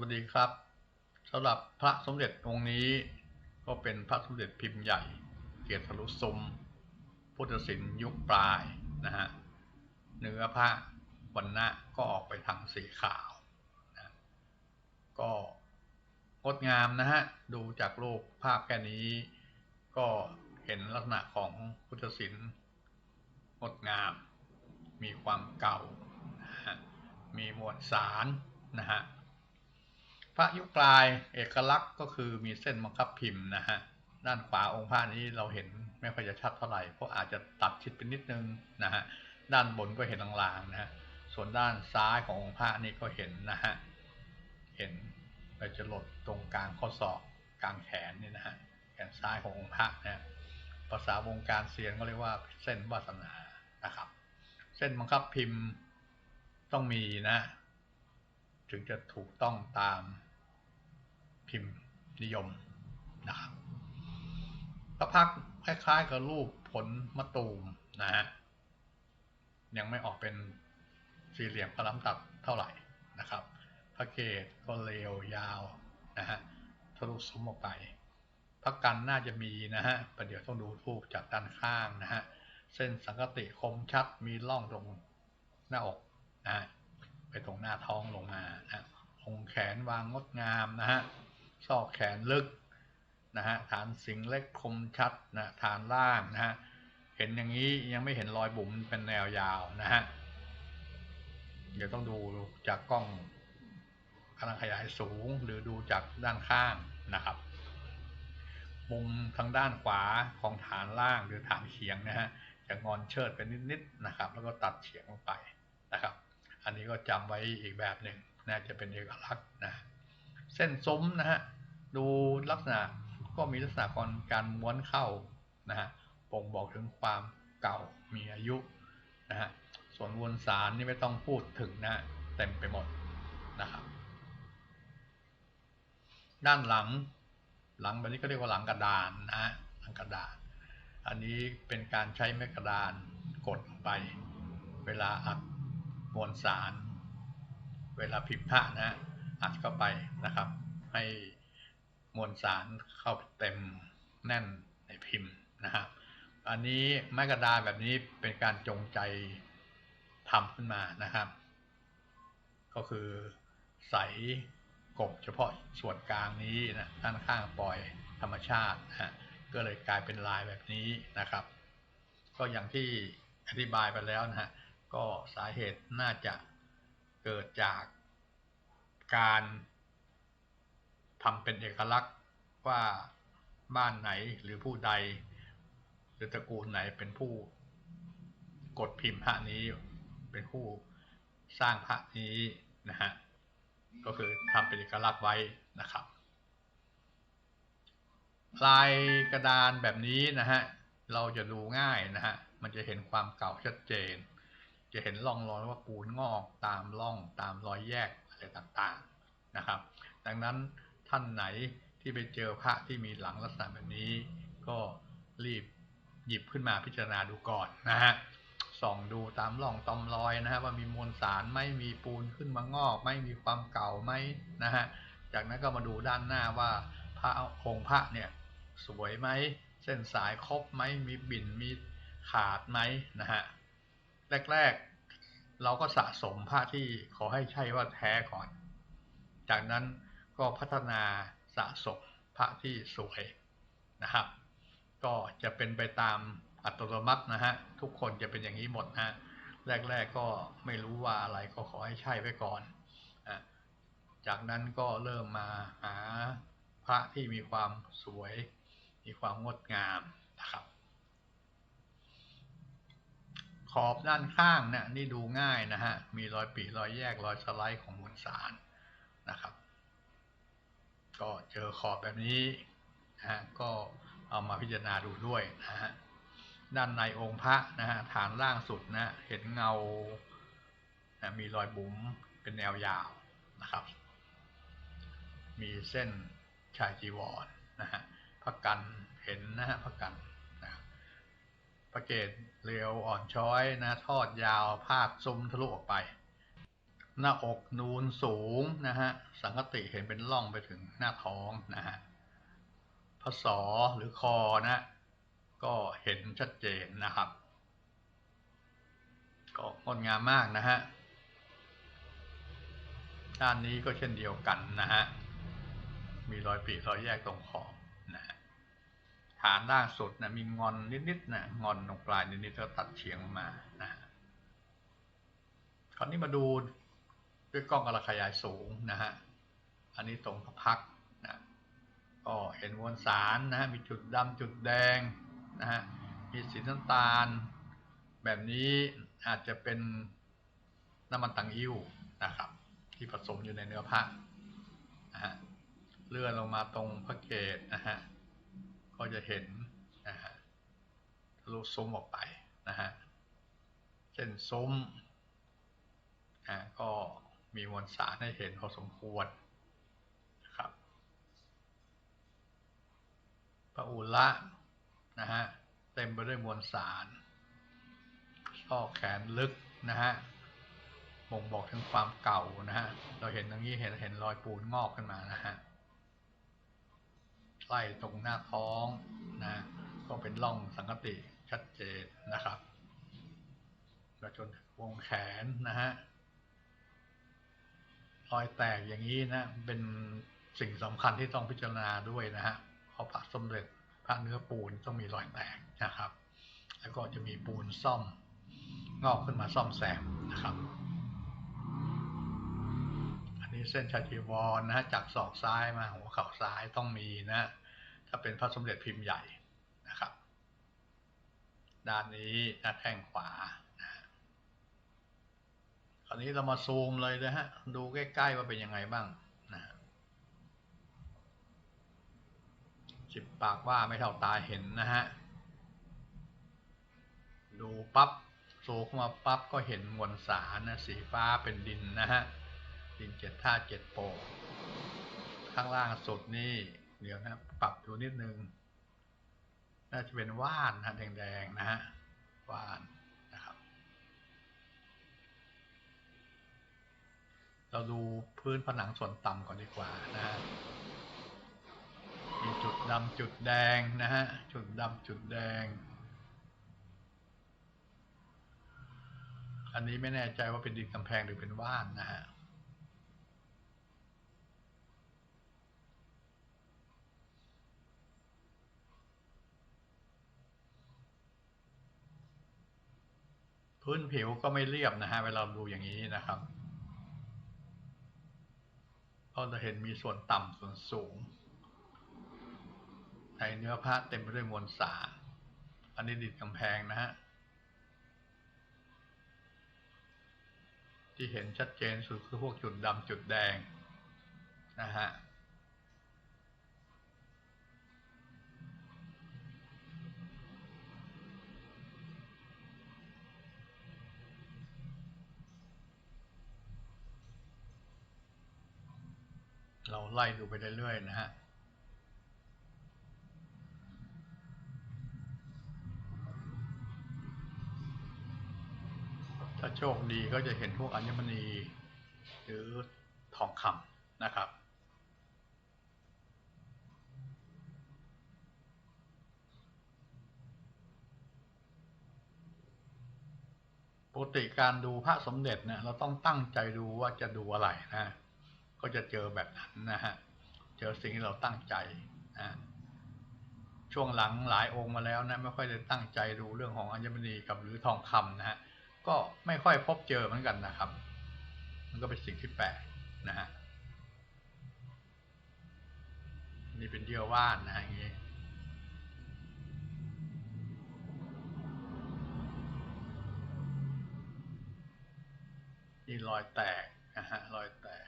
วัสดีครับสำหรับพระสมเด็จองค์นี้ ก็เป็นพระสมเด็จพิมพ์ใหญ่ เกียรติทะลุสมพุทธศิลป์ยุคปลายนะฮะเนื้อพระวันณะก็ออกไปทางสีขาวนะก็งดงามนะฮะดูจากรูปภาพแค่นี้ ก็เห็นลักษณะของพุทธศิลป์งดงาม มีความเก่านะฮะมีมวลสารนะฮะ พระยุคลายเอกลักษณ์ก็คือมีเส้นบังคับพิมพ์นะฮะด้านขวาองค์พระนี้เราเห็นไม่ค่อยจะชัดเท่าไหร่เพราะอาจจะตัดชิดไปนิดนึงนะฮะด้านบนก็เห็นลางๆนะฮะส่วนด้านซ้ายขององค์พระนี่ก็เห็นนะฮะเห็นไปจะหลดตรงกลางข้อศอกกลางแขนนี่นะฮะแขนซ้ายขององค์พระนะภาษาวงการเซียนก็เรียกว่าเส้นวาสนานะครับ เส้นบังคับพิมพ์ต้องมีนะ ถึงจะถูกต้องตาม พิมพ์นิยมนะครับพระพักคล้ายๆกับรูปผลมะตูมนะฮะยังไม่ออกเป็นสี่เหลี่ยมกระลำตัดเท่าไหร่นะครับพระเกศก็เรียวยาวนะฮะทะลุสมออกไปพระกันน่าจะมีนะฮะประเดี๋ยวต้องดูทูปจากด้านข้างนะฮะเส้นสังกติคมชัดมีร่องตรงหน้าอกนะฮะไปตรงหน้าท้องลงมานะองแขนวางงดงามนะฮะ ซอกแขนลึกนะฮะฐานสิงเล็กคมชัดนะฐานล่างนะฮะเห็นอย่างนี้ยังไม่เห็นรอยบุ๋มเป็นแนวยาวนะฮะเดี๋ยวต้องดูจากกล้องขนาดขยายสูงหรือดูจากด้านข้างนะครับมุมทางด้านขวาของฐานล่างหรือฐานเฉียงนะฮะจะงอนเชิดไปนิดๆนะครับ แล้วก็ตัดเฉียงลงไปนะครับ อันนี้ก็จำไว้อีกแบบหนึ่งน่าจะเป็นเอกลักษณ์นะเส้นซุ้มนะฮะ ดูลักษณะก็มีลักษณะของการม้วนเข้านะฮะบ่งบอกถึงความเก่ามีอายุนะฮะส่วนวนสารนี่ไม่ต้องพูดถึงนะเต็มไปหมดนะครับ ด้านหลังหลังแบบนี้ก็เรียกว่าหลังกระดานนะฮะหลังกระดาน อันนี้เป็นการใช้ไม้กระดานกดลงไป เวลาอัดมวลสาร เวลาพิมพ์พระนะฮะอัดเข้าไปนะครับ ให้ มวลสารเข้าเต็มแน่นในพิมพ์นะครับอันนี้ไม้กระดานแบบนี้เป็นการจงใจทำขึ้นมานะครับ ก็คือใสกบเฉพาะส่วนกลางนี้นะด้านข้างปล่อยธรรมชาตินะฮะก็เลยกลายเป็นลายแบบนี้นะครับ ก็อย่างที่อธิบายไปแล้วนะฮะก็สาเหตุน่าจะเกิดจากการ ทำเป็นเอกลักษณ์ว่าบ้านไหนหรือผู้ใด หรือตระกูลไหนเป็นผู้กดพิมพ์พระนี้ เป็นผู้สร้างพระนี้นะฮะก็คือทำเป็นเอกลักษณ์ไว้นะครับ ลายกระดานแบบนี้นะฮะเราจะดูง่ายนะฮะมันจะเห็นความเก่าชัดเจน จะเห็นร่องรอยว่าปูนงอกตามร่องตามรอยแยกอะไรต่างๆนะครับ ดังนั้น ท่านไหนที่ไปเจอพระที่มีหลังลักษณะแบบนี้ ก็รีบหยิบขึ้นมาพิจารณาดูก่อนนะฮะส่องดูตามร่องตอมรอยนะฮะว่ามีมวลสารไม่มีปูนขึ้นมางอก ไม่มีความเก่าไหมนะฮะจากนั้นก็มาดูด้านหน้าว่าพระองค์พระเนี่ยสวยไหมเส้นสายครบไหมมีบิ่นมีขาดไหมนะฮะแรกๆ เราก็สะสมพระที่ขอให้ใช่ว่าแท้ก่อน จากนั้น ก็พัฒนาสะสมพระที่สวยนะครับ ก็จะเป็นไปตามอัตโนมัตินะฮะ ทุกคนจะเป็นอย่างนี้หมดนะแรก ๆก็ไม่รู้ว่าอะไรก็ขอให้ใช่ไว้ก่อน จากนั้นก็เริ่มมาหาพระที่มีความสวย มีความงดงามนะครับ ขอบด้านข้างเนี่ยนี่ดูง่ายนะฮะ มีรอยปีรอยแยกรอยสไลด์ของมวลสารนะครับ ก็เจอขอบแบบนี้นะฮะก็เอามาพิจารณาดูด้วยนะฮะด้านในองค์พระนะฮะฐานล่างสุดนะเห็นเงานะมีรอยบุ๋มเป็นแนวยาวนะครับ มีเส้นชายจีวรนะฮะพระกันเห็นนะฮะพระกันนะพระเกศเรียวอ่อนช้อยนะทอดยาวพาดซุ้มทะลุออกไป หน้าอกนูนสูงนะฮะสังคติเห็นเป็นร่องไปถึงหน้าท้องนะฮะพศหรือคอนะก็เห็นชัดเจนนะครับก็งดงามมากนะฮะด้านนี้ก็เช่นเดียวกันนะฮะมีรอยปรีรอยแยกตรงขอบนะฮะฐานด้านสุดนะมีงอนนิดๆนะงอนตรงปลายนิดๆก็ตัดเฉียงมานะฮะคราวนี้มาดู ด้วยกล้องกรขยายสูงนะฮะ อันนี้ตรงพักนะก็เห็นมวลสารนะฮะ มีจุดดำจุดแดงนะฮะ มีสีน้ำตาล แบบนี้อาจจะเป็นน้ำมันตังอิ่วนะครับ ที่ผสมอยู่ในเนื้อผ้านะฮะ เลื่อนลงมาตรงพระเกศนะฮะ ก็จะเห็นนะฮะทะลุซุ้มออกไปนะฮะเช่นซุ้มอ่าก็ มีมวลสารให้เห็นพอสมควรนะครับพระอุระนะฮะเต็มไปด้วยมวลสารช่อแขนลึกนะฮะบ่งบอกถึงความเก่านะฮะ เราเห็นตรงนี้เห็นเห็นรอยปูนงอกขึ้นมานะฮะไล่ตรงหน้าท้องนะก็เป็นร่องสังกติชัดเจนนะครับ แล้วจนวงแขนนะฮะ รอยแตกอย่างนี้นะ เป็นสิ่งสำคัญที่ต้องพิจารณาด้วยนะฮะเพราะพระสมเด็จพระเนื้อปูนต้องมีรอยแตกนะครับ แล้วก็จะมีปูนซ่อมงอกขึ้นมาซ่อมแซมนะครับ อันนี้เส้นชาจีวรนะฮะจากศอกซ้ายมาหัวเข่าซ้ายต้องมีนะ ถ้าเป็นพระสมเด็จพิมพ์ใหญ่นะครับ ด้านนี้หน้าแข้งขวา คราวนี้เรามาซูมเลยนะฮะ ดูใกล้ๆว่าเป็นยังไงบ้างนะจิบปากว่าไม่เท่าตาเห็นนะฮะ ดูปั๊บโซเข้ามาปั๊บก็เห็นมวลสารนะสีฟ้าเป็นดินนะฮะ ดินเจ็ดธาเจ็ดโปกข้างล่างสุดนี่เดี๋ยวนะ ปรับดูนิดนึง น่าจะเป็นว่านนะแดงๆนะฮะว่าน เราดูพื้นผนังส่วนต่ำก่อนดีกว่านะฮะมีจุดดำจุดแดงนะฮะ จุดดำจุดแดง อันนี้ไม่แน่ใจว่าเป็นดินกำแพงหรือเป็นว่านนะฮะพื้นผิวก็ไม่เรียบนะฮะเวลาดูอย่างนี้นะครับ เราจะเห็นมีส่วนต่ำส่วนสูง ในเนื้อผ้าเต็มไปด้วยมวลสาร อันนี้ดิดกำแพงนะฮะ ที่เห็นชัดเจนสุดคือพวกจุดดำจุดแดงนะฮะ เราไล่ดูไปเรื่อยๆนะฮะถ้าโชคดีก็จะเห็นพวกอัญมณีหรือทองคำนะครับ ปกติการดูพระสมเด็จเนี่ยเราต้องตั้งใจดูว่าจะดูอะไรนะ ก็จะเจอแบบนั้นนะฮะ เจอสิ่งที่เราตั้งใจนะช่วงหลังหลายองค์มาแล้วนะไม่ค่อยได้ตั้งใจดูเรื่องของอัญมณีกับหรือทองคำนะฮะก็ไม่ค่อยพบเจอเหมือนกันนะครับ มันก็เป็นสิ่งที่แปลกนะฮะนี่เป็นเยื่อว่านนะฮะอย่างนี้นี่รอยแตกนะฮะ รอยแตก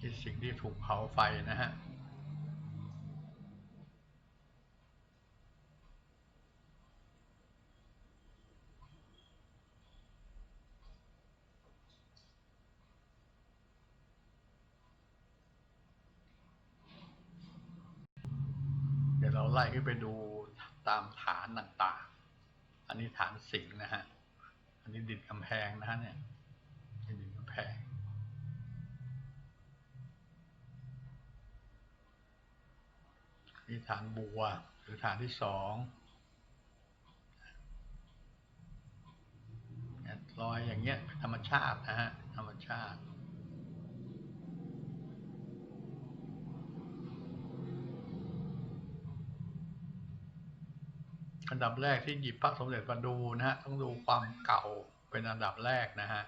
ที่ สิ่งที่ถูกเผาไฟนะฮะเดี๋ยวเราไล่ขึ้นไปดูตามฐานต่างๆ อันนี้ฐานสิงนะฮะ อันนี้ดินกำแพงนะฮะเนี่ยดินกำแพง นี่ฐานบัว หรือฐานที่สองเนี่ยรอยอย่างเงี้ยธรรมชาตินะฮะธรรมชาติอันดับแรกที่หยิบพระสมเด็จมาดูนะฮะต้องดูความเก่าเป็นอันดับแรกนะฮะ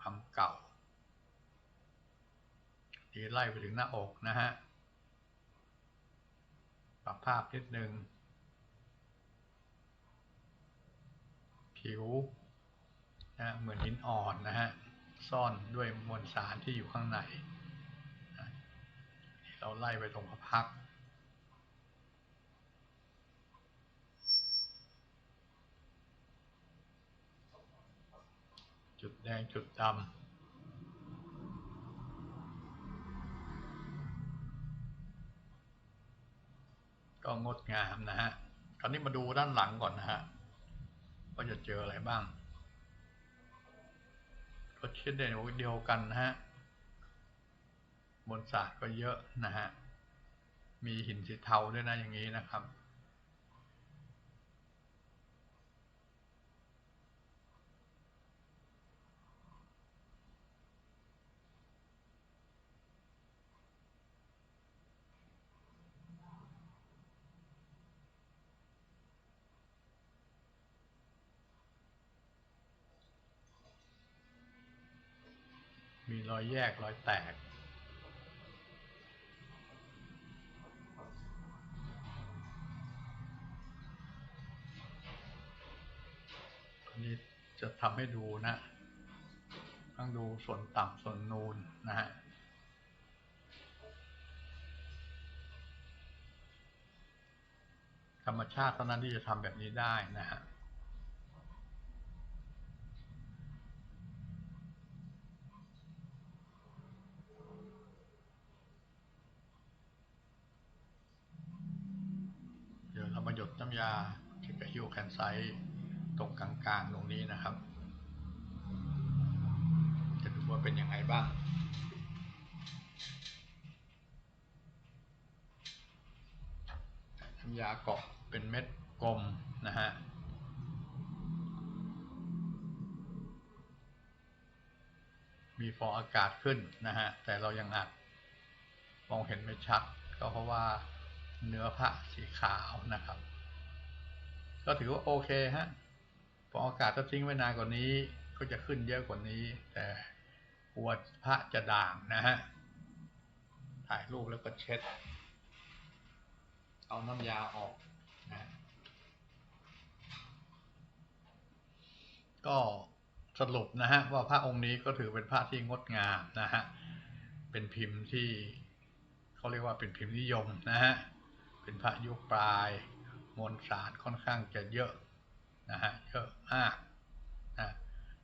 ความเก่า ที่ไล่ไปถึงหน้าอกนะฮะ ปรับภาพนิดนึง ผิวนะเหมือนหินอ่อนนะฮะ ซ่อนด้วยมวลสารที่อยู่ข้างในนะเราไล่ไปตรงพระพักจุดแดงจุดดำ ก็งดงามนะฮะ คราวนี้มาดูด้านหลังก่อนนะฮะว่าจะเจออะไรบ้าง ก็เช่นเดียวกันนะฮะ บนสระก็เยอะนะฮะ มีหินสีเทาด้วยนะอย่างนี้นะครับ มีรอยแยกรอยแตกอันนี้จะทำให้ดูนะต้องดูส่วนต่ำส่วนนูนนะฮะธรรมชาติเท่านั้นที่จะทำแบบนี้ได้นะฮะ เดี๋ยวเรามาหยดน้ำยาเช็ คิวแคนไซต์ตรงกลางๆตรงนี้นะครับ จะดูว่าเป็นยังไงบ้างน้ำยาเกาะเป็นเม็ดกลมนะฮะมีฟองอากาศขึ้นนะฮะ แต่เรายังอัดมองเห็นไม่ชัด ก็เพราะว่าเนื้อผ้าสีขาวนะครับ ก็ถือว่าโอเคฮะฟออากาศถ้าทิ้งไว้นานกว่านี้ ก็จะขึ้นเยอะกว่านี้ แต่กลัวพระจะด่างนะฮะถ่ายรูปแล้วก็เช็ด เอาน้ำยาออกนะก็สรุปนะฮะว่าพระองค์นี้ก็ถือเป็นพระที่งดงามนะฮะเป็นพิมพ์ที่เขาเรียกว่าเป็นพิมพ์นิยมนะฮะเป็นพระยุคปลาย มวลสารค่อนข้างจะเยอะนะฮะเยอะมากนะ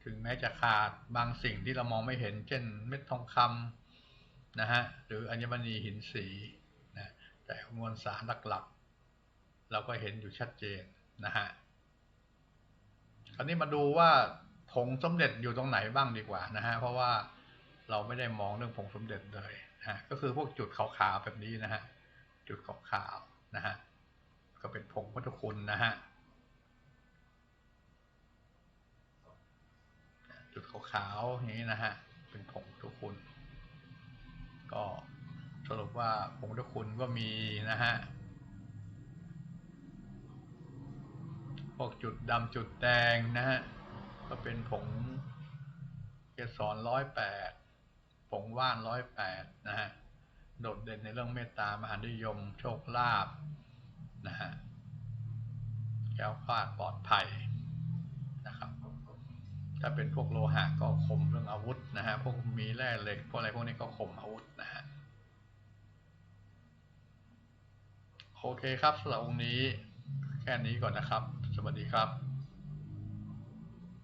ถึงแม้จะขาดบางสิ่งที่เรามองไม่เห็น เช่นเม็ดทองคำนะฮะหรืออัญมณีหินสีนะแต่มวลสารหลักๆ เราก็เห็นอยู่ชัดเจนนะฮะคราวนี้มาดูว่าผงสมเด็จอยู่ตรงไหนบ้างดีกว่านะฮะเพราะว่าเราไม่ได้มองเรื่องผงสมเด็จเลยนะฮะก็คือพวกจุดขาวๆแบบนี้นะฮะจุดขาวๆนะฮะ ก็เป็นผงพุทธคุณนะฮะจุดขาวๆนี้นะฮะเป็นผงพุทธคุณ ก็สรุปว่าผงพุทธคุณก็มีนะฮะพวกจุดดำจุดแดงนะฮะก็เป็นผงเกสรร้อยแปดผงว่านร้อยแปดนะฮะโดดเด่นในเรื่องเมตตามหานิยม โชคลาภ นะฮะแก้วคลาดปลอดภัยนะครับ ถ้าเป็นพวกโลหะก็คมเรื่องอาวุธนะฮะพวกมีแร่เหล็กพวกอะไรพวกนี้ก็คมอาวุธนะฮะโอเคครับสำหรับองค์นี้แค่นี้ก่อนนะครับ สวัสดีครับ